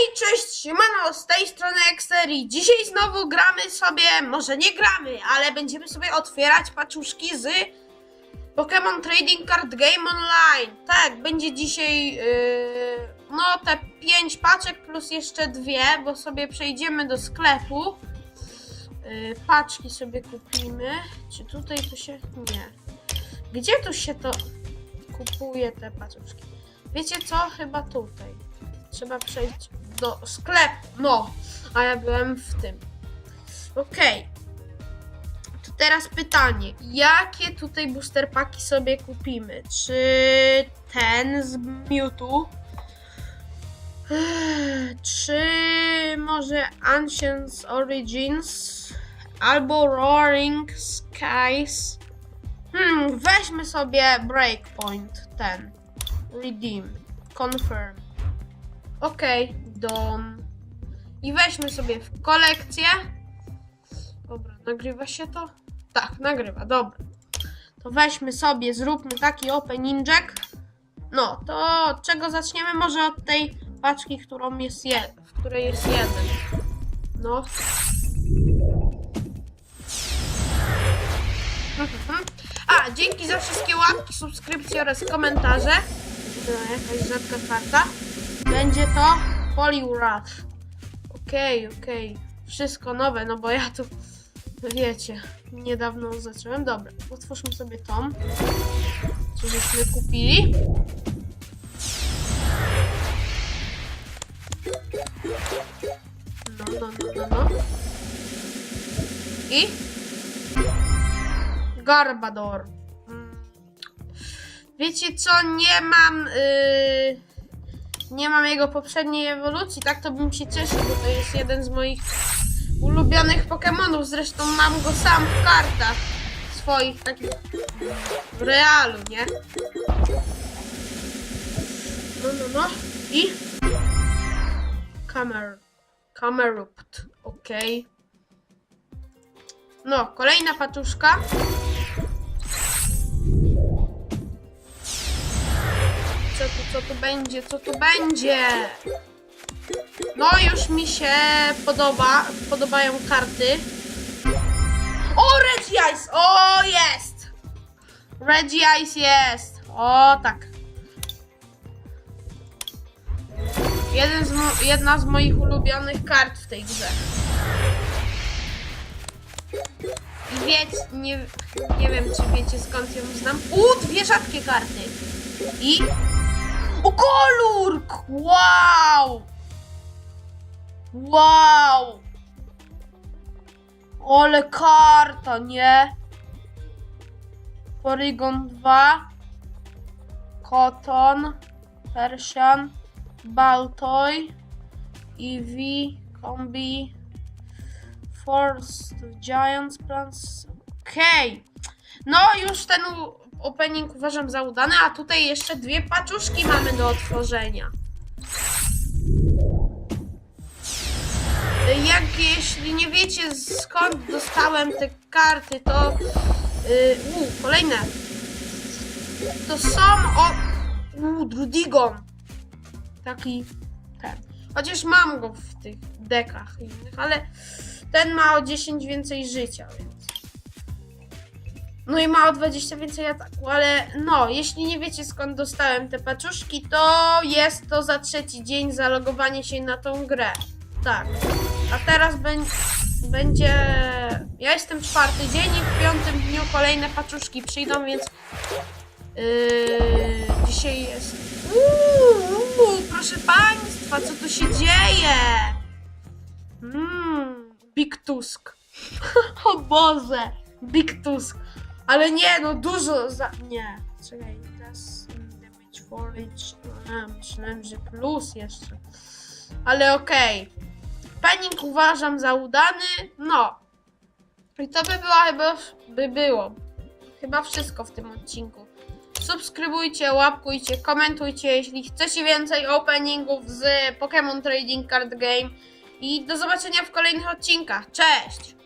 Hej, cześć, siemano, z tej strony Xeri. Dzisiaj znowu gramy sobie, może nie gramy, ale będziemy sobie otwierać paczuszki z Pokémon Trading Card Game Online. Tak, będzie dzisiaj, yy, no te 5 paczek plus jeszcze dwie, bo sobie przejdziemy do sklepu. Yy, paczki sobie kupimy. Czy tutaj to się... nie. Gdzie tu się to kupuje te paczuszki? Wiecie co? Chyba tutaj. Trzeba przejść do sklepu. No, a ja byłem w tym. Okej. To teraz pytanie. Jakie tutaj booster paki sobie kupimy? Czy ten z Mewtwo? Czy może Ancients Origins? Albo Roaring Skies? Hmm, weźmy sobie Breakpoint ten. Redeem. Confirm. Okej, dom. I weźmy sobie w kolekcję. Dobra, nagrywa się to? Tak, nagrywa, dobra. To weźmy sobie, zróbmy taki openingek. No, to od czego zaczniemy? Może od tej paczki, którą jest je, w której jest jeden. No. Mhm. A, dzięki za wszystkie łapki, subskrypcje oraz komentarze. To jakaś rzadka karta. Będzie to Poliwrath. Okej, okej. Wszystko nowe, no bo ja tu, wiecie, niedawno zacząłem. Dobra, otwórzmy sobie tom. Co żeśmy kupili. No, no, no, no, no. I? Garbador. Mm. Wiecie co, nie mam... Yy nie mam jego poprzedniej ewolucji, tak to bym się cieszył, bo to jest jeden z moich ulubionych Pokémonów. Zresztą mam go sam w kartach swoich, takich w realu, nie? No, no, no. I? Kamer. Kamerupt. Okej. No, kolejna paczuszka. Co tu, będzie, co tu będzie? No, już mi się podoba, podobają karty. O, Regice! O, jest! Regice jest! O, tak. Jeden z jedna z moich ulubionych kart w tej grze. I wiecie, nie, nie wiem czy wiecie skąd ją znam. U, dwie rzadkie karty. I o, kolurk! Wow! Wow! Ale karta, nie? Porygon 2 Cotton Persian Baltoy Eevee Combi Force Giants Plants Okej No już ten opening uważam za udany, a tutaj jeszcze dwie paczuszki mamy do otworzenia. Jak jeśli nie wiecie skąd dostałem te karty, to yy, kolejne. To są o u, Drudigon. Taki ten. Chociaż mam go w tych dekach innych, ale ten ma o 10 więcej życia, więc. No i ma o 20 więcej ataku, ale no, jeśli nie wiecie skąd dostałem te paczuszki, to jest to za trzeci dzień zalogowanie się na tą grę. Tak. A teraz bę- będzie. Ja jestem czwarty dzień i w piątym dniu kolejne paczuszki przyjdą, więc. Yy, dzisiaj jest. Uuu, proszę państwa, co tu się dzieje? Mmm, Big Tusk. o Boże, Big Tusk. Ale nie, no dużo za... Nie, czekaj, teraz damage forage, a, myślałem, że plus jeszcze. Ale okej. Penning uważam za udany, no. I to by było chyba, by było. Chyba wszystko w tym odcinku. Subskrybujcie, łapkujcie, komentujcie, jeśli chcecie więcej openingów z Pokémon Trading Card Game. I do zobaczenia w kolejnych odcinkach. Cześć!